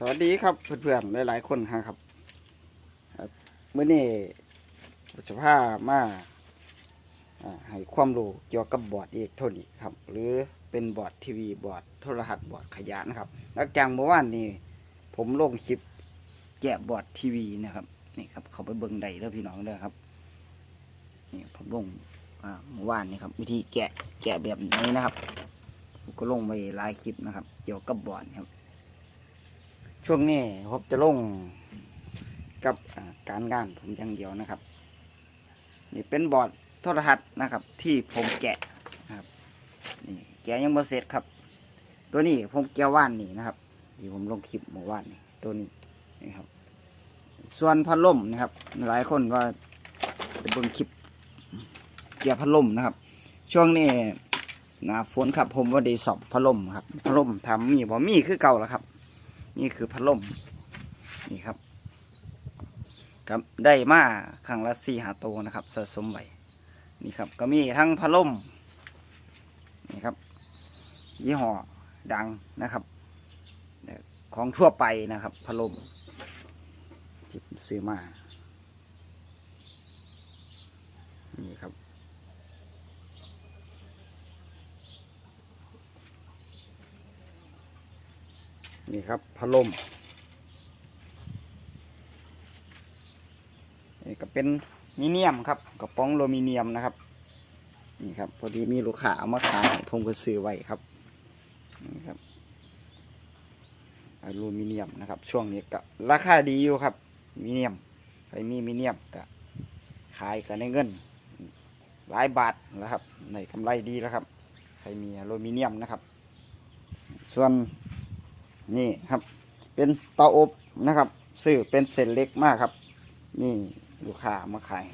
สวัสดีครับเพื่อนๆหลายๆคนครับครับเมื่อนี้ผมจะพามาให้ความรู้เกี่ยวกับบอร์ดอิเล็กทรอนิกส์ครับ หรือเป็นบอร์ดทีวีบอร์ดโทรทัศน์บอร์ดขยะนะครับหลังจากเมื่อวานนี้ผมลงคลิปแกะบอร์ดทีวีนะครับ นี่ครับ เขาไปเบิ่งใดแล้วพี่น้องเด้อครับนี่ผมลงเมื่อวานนี้ครับ วิธีแกะแกะแบบนี้นะครับก็ลงไปหลายคลิปนะครับ เกี่ยวกับบอร์ดครับ ช่วงนี้ผมจะลงกับการงานผมอย่างเดียวนะครับ นี่เป็นบอร์ดโทรทัศน์นะครับ ที่ผมแกะนะครับนี่แกะยังบ่เสร็จครับ ตัวนี้ผมแกะว่านนี่นะครับที่ผมลงคลิปเมื่อวานนี่ตัวนี้นี่ครับ ส่วนพัดลมนะครับ หลายคนว่าจะเบิ่งคลิปแกะพัดลมนะครับ ช่วงนี้นาฝนครับผมว่าได้สอบพัดลมครับพัดลมทำมีบ่มีคือเก่าแล้วครับ นี่คือพัดลมนี่ครับครับได้มาครั้งละสี่หาโตวนะครับสะสมไว้นี่ครับก็มีทั้งพัดลมนี่ครับยี่ห้อดังนะครับ ของทั่วไปนะครับพัดลมที่ซื้อมานี่ครับ นี่ครับพัดลมนี่ก็เป็นมิเนียมครับกระป๋องโลมิเนียมนะครับ นี่ครับ พอดีมีลูกค้าเอามาขายผมก็ซื้อไว้ครับนี่ครับอลูมิเนียมนะครับ ช่วงนี้ก็ราคาดีอยู่ครับมิเนียมใครมีมิเนียมก็ขายกันในเงิน หลายบาทแล้วครับในกำไรดีแล้วครับใครมีอลูมิเนียมนะครับ ส่วน นี่ครับ เป็นเตาอบนะครับซื้อเป็นเศษเล็กมากครับ นี่ลูกค้ามาขาย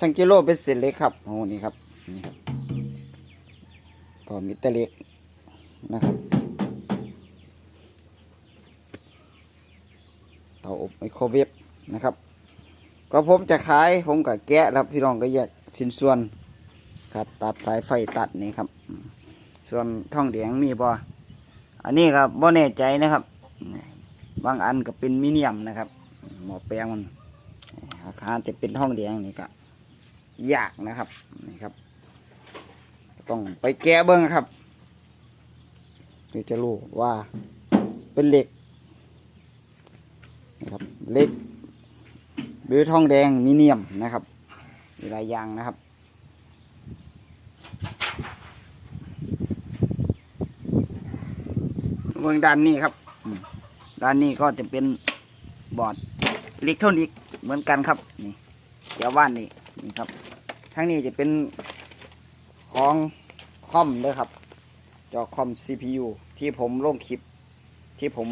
สังกิโลเป็นเศษเล็กครับโอ้นี่ครับนี่ครับก็มีแต่เล็กนะครับเตาอบไมโครเวฟนะครับ ก็ผมจะขายผมกับแกะแล้วพี่น้องก็แยกชิ้นส่วนครับตัดสายไฟตัดนี่ครับ ส่วนท่องแดงมีบ่ อันนี้ครับบ่แน่ใจนะครับ บางอันก็เป็นมิเนียมนะครับ หมอแปลงมันอาคาจะเป็นห้องแดงนี่ก็ยากนะครับนี่ครับ ต้องไปแก้เบิ้งครับถึงจะรู้ว่าเป็นเหล็กนะครับเหล็กหรือทองแดงมิเนียมนะครับมีหลายอย่างนะครับ เมืองด้านนี้ครับด้านนี้ก็จะเป็นบอร์ดอิเล็กทรอนิกส์เหมือนกันครับนี่เดี๋ยวว่านนี่นี่ครับทั้งนี้จะเป็นของคอมด้วยครับ จอคอม CPU ที่ผมลงคลิปที่ผม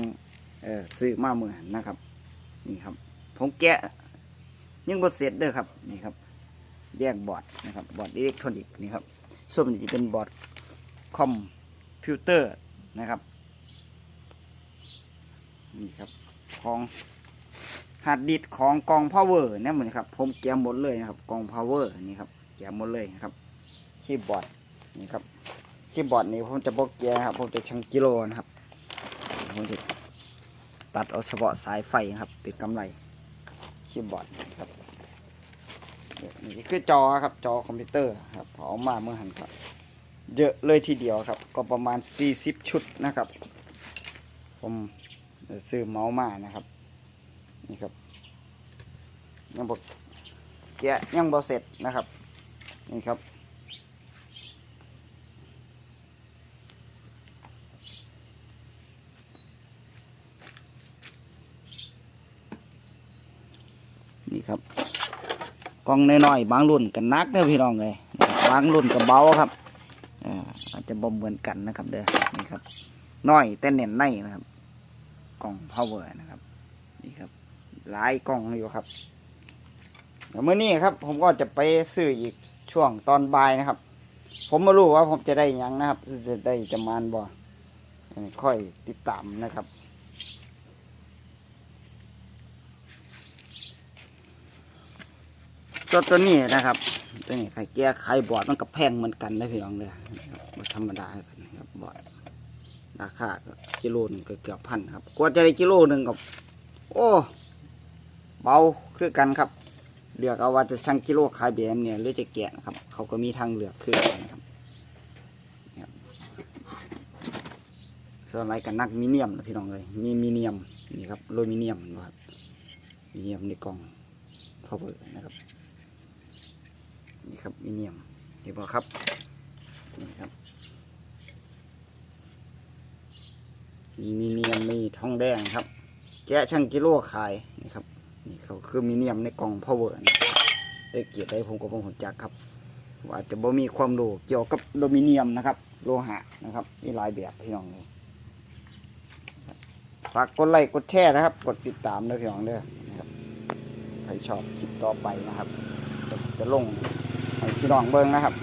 ซื้อมาเมื่อนะครับ นี่ครับ ผมแกะยังบดเสร็จเด้อครับนี่ครับแยกบอร์ดนะครับบอร์ดอิเล็กทรอนิกส์นี่ครับส่วนนี้จะเป็นบอร์ดคอมพิวเตอร์นะครับ นี่ครับของฮาร์ดดิสของกองพาวเวอร์นี่เหมือนครับ ผมแกะหมดเลยนะครับกองพาวเวอร์นี่ครับแกะหมดเลยนะครับคีย์บอร์ดนี่ครับคีย์บอร์ดนี่ผมจะบอกแกะครับผมจะชั่งกิโลนะครับผมจะตัดเอาเฉพาะสายไฟนะครับติดกำไรคีย์บอร์ดนะครับนี่คือจอครับจอคอมพิวเตอร์ครับเอามาเมื่อหันครับเยอะเลยทีเดียวครับ ก็ประมาณ 40 ชุดนะครับ ผม ซื้อเมาส์มานะครับ นี่ครับ ยังบอกแกะยังบอเสร็จนะครับ นี่ครับ นี่ครับกล้องน้อยๆบางรุ่นกันนักเด้อพี่น้องเลยบางรุ่นกับเบาครับอ่าอาจจะบ่เหมือนกันนะครับเด้อนี่ครับน้อยแต่เน่นในนะครับ กล่อง power นะครับ นี่ครับหลายกล่องอยู่ครับเมื่อนี้ครับ ผมก็จะไปซื้ออีกช่วงตอนบ่ายนะครับ ผมไม่รู้ว่าผมจะได้ยังนะครับ จะได้จะมานบ่เอ่อค่อยติดตามนะครับตัวตัวนี้นะครับ ตัวนี้ไข่แก้ไข่บอดมันกับแพงเหมือนกันนะพี่น้องเลยธรรมดาครับบอด ราคาก็กิโลนึงก็เกือบพันครับ กว่าจะได้กิโลหนึ่งกับโอ้เบาคือกันครับเลือกเอาว่าจะสั่งกิโลขายแบบเนี่ยหรือจะแกะนะครับ เขาก็มีทางเลือกคือกันครับส่วนไรกันนักมีเนียมนะพี่น้องเลยมีมีเนียมนี่ครับโลมิเนียมนะครับมีเนียมในกล่องพาวเวอร์นะครับนี่ครับมีเนียมเห็นบ่ครับนี่ครับ มีมีเนียมมีทองแดงครับ แกะช่างกิโลขายนี่ครับนี่เขาคือมีเนียมในกล่องพาวเวอร์ได้เกียรติได้ผมก็บ่ฮู้จักครับว่าอาจจะบ่มีความรู้เกี่ยวกับโลมิเนียมนะครับ โลหะนะครับมีหลายแบบพี่น้องเลยฝากกดไลค์กดแชร์นะครับ กดติดตามด้วยพี่น้องเด้อนะครับใครชอบคลิปต่อไปนะครับ จะจะลงให้พี่น้องเบิ่งนะครับ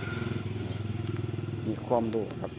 มีความรู้ครับ